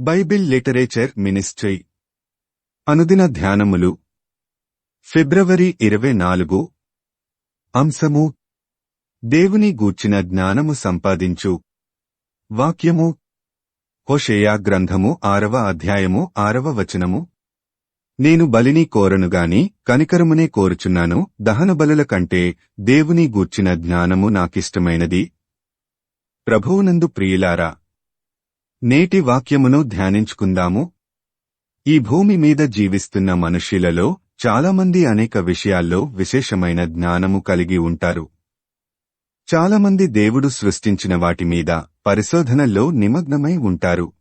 Bible literature ministry. అనుదిన ధ్యానములు. ఫిబ్రవరి ఇరవై నాలుగు. అంశము. దేవుని గూర్చిన జ్ఞానము సంపాదించు. వాక్యము. హోషేయా గ్రంథము ఆరవ అధ్యాయము ఆరవ వచనము. నేను బలిని కోరనుగాని కనికరమునే కోరుచున్నాను దహన బలుల కంటే దేవుని గూర్చిన జ్ఞానము నాకిష్టమైనది. ప్రభువునందు ప్రియులారా నేటి వాక్యమును ధ్యానించుకుందాము. ఈ భూమి మీద జీవిస్తున్న మనుష్యులలో చాలామంది అనేక విషయాల్లో విశేషమైన జ్ఞానము కలిగి ఉంటారు. చాలామంది దేవుడు సృష్టించిన వాటి మీద పరిశోధనల్లో నిమగ్నమై ఉంటారు.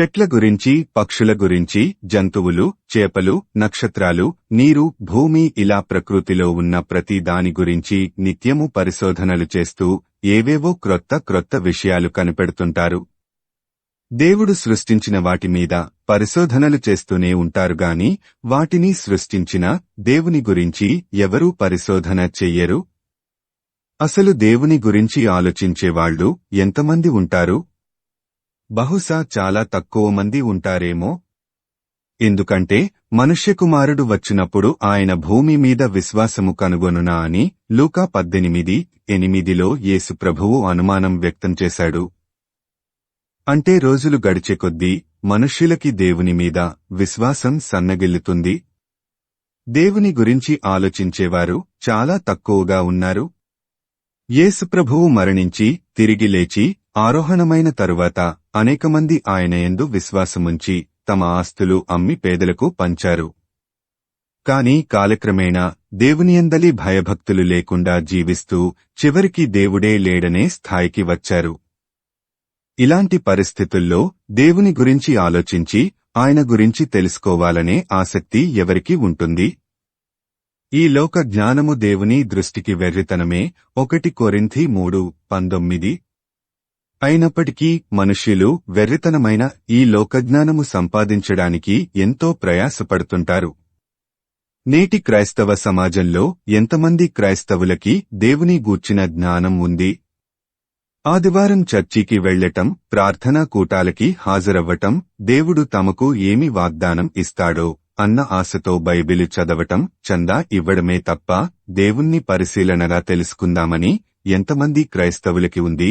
చెట్ల గురించి పక్షుల గురించి జంతువులు చేపలు నక్షత్రాలు నీరు భూమి ఇలా ప్రకృతిలో ఉన్న ప్రతి దాని గురించి నిత్యము పరిశోధనలు చేస్తూ ఏవేవో క్రొత్త క్రొత్త విషయాలు కనిపెడుతుంటారు. దేవుడు సృష్టించిన వాటి మీద పరిశోధనలు చేస్తూనే ఉంటారుగాని వాటిని సృష్టించిన దేవుని గురించి ఎవరూ పరిశోధన చెయ్యరు? అసలు దేవుని గురించి ఆలోచించేవాళ్ళు ఎంతమంది ఉంటారు? బహుశా చాలా తక్కువ మంది ఉంటారేమో? ఎందుకంటే మనుష్యకుమారుడు వచ్చినప్పుడు ఆయన భూమి మీద విశ్వాసము కనుగొనునా అని లూకా పద్దెనిమిది ఎనిమిదిలో యేసుప్రభువు అనుమానం వ్యక్తం చేశాడు. అంటే రోజులు గడిచే కొద్దీ మనుష్యులకి దేవుని మీద విశ్వాసం సన్నగిల్లుతుంది. దేవుని గురించి ఆలోచించేవారు చాలా తక్కువగా ఉన్నారు. యేసుప్రభువు మరణించి తిరిగి లేచి ఆరోహణమైన తరువాత అనేకమంది ఆయనయందు విశ్వాసముంచి తమ ఆస్తులు అమ్మి పేదలకు పంచారు. కాని కాలక్రమేణా దేవునియందలి భయభక్తులు లేకుండా జీవిస్తూ చివరికి దేవుడే లేడనే స్థాయికి వచ్చారు. ఇలాంటి పరిస్థితుల్లో దేవుని గురించి ఆలోచించి ఆయన గురించి తెలుసుకోవాలనే ఆసక్తి ఎవరికి ఉంటుంది? ఈ లోక జ్ఞానము దేవుని దృష్టికి వెర్రితనమే. ఒకటి కొరింథి మూడు పంతొమ్మిది. అయినప్పటికీ మనుష్యులు వెర్రితనమైన ఈ లోకజ్ఞానము సంపాదించడానికి ఎంతో ప్రయాసపడుతుంటారు. నేటి క్రైస్తవ సమాజంలో ఎంతమంది క్రైస్తవులకి దేవుని గూర్చిన జ్ఞానం ఉంది? ఆదివారం చర్చికి వెళ్ళటం ప్రార్థనా కూటాలకి హాజరవ్వటం దేవుడు తమకు ఏమి వాగ్దానం ఇస్తాడో అన్న ఆశతో బైబిలు చదవటం చందా ఇవ్వడమే తప్ప దేవుణ్ణి పరిశీలనగా తెలుసుకుందామని ఎంతమంది క్రైస్తవులకి ఉంది?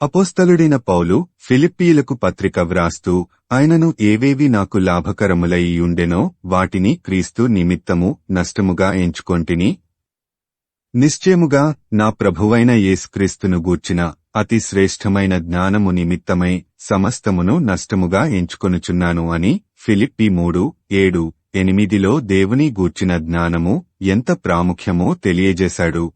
అపోస్తలుడైన పౌలు ఫిలిప్పీలకు పత్రిక వ్రాస్తూ ఆయనను ఏవేవి నాకు లాభకరములయ్యుండెనో వాటిని క్రీస్తు నిమిత్తము నష్టముగా ఎంచుకొంటిని నిశ్చయముగా నా ప్రభువైన యేసుక్రీస్తును గూర్చిన అతి శ్రేష్టమైన జ్ఞానము నిమిత్తమై సమస్తమును నష్టముగా ఎంచుకొనుచున్నాను అని ఫిలిప్పి మూడు ఏడు ఎనిమిదిలో దేవుని గూర్చిన జ్ఞానము ఎంత ప్రాముఖ్యమో తెలియజేశాడు.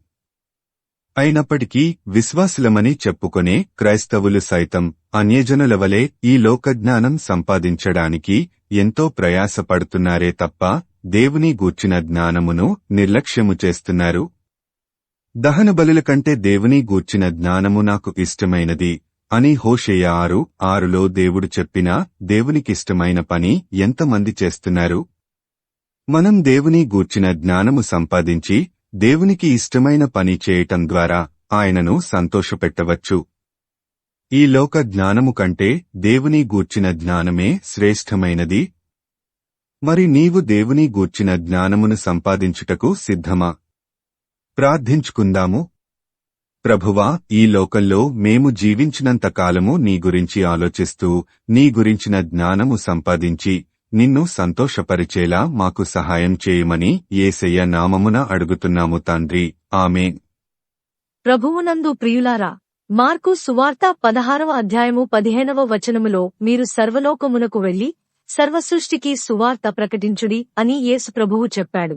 అయినప్పటికీ విశ్వాసులమని చెప్పుకొనే క్రైస్తవులు సైతం అన్యజనుల వలె ఈ లోకజ్ఞానం సంపాదించడానికి ఎంతో ప్రయాసపడుతున్నారే తప్ప దేవుని గూర్చిన జ్ఞానమును నిర్లక్ష్యము చేస్తున్నారు. దహన బలుల కంటే దేవుని గూర్చిన జ్ఞానము నాకు ఇష్టమైనది అని హోషేయ ఆరు ఆరులో దేవుడు చెప్పినా దేవునికిష్టమైన పని ఎంతమంది చేస్తున్నారు? మనం దేవుని గూర్చిన జ్ఞానము సంపాదించి దేవునికి ఇష్టమైన పని చేయటం ద్వారా ఆయనను సంతోషపెట్టవచ్చు. ఈ లోక జ్ఞానము కంటే దేవుని గూర్చిన జ్ఞానమే శ్రేష్టమైనది. మరి నీవు దేవుని గూర్చిన జ్ఞానమును సంపాదించుటకు సిద్ధమా? ప్రార్థించుకుందాము. ప్రభువా ఈ లోకంలో మేము జీవించినంత కాలము నీ గురించి ఆలోచిస్తూ నీ గురించిన జ్ఞానము సంపాదించి నిన్ను సంతోషపరిచేలా మాకు సహాయం చేయమని ఏసయ్య నామమున అడుగుతున్నాము తండ్రి. ఆమె ప్రభువునందు ప్రియులారా మార్కు సువార్త పదహారవ అధ్యాయము పదిహేనవ వచనములో మీరు సర్వలోకమునకు వెళ్ళి సర్వసృష్టికి సువార్త ప్రకటించుడి అని యేసు ప్రభువు చెప్పాడు.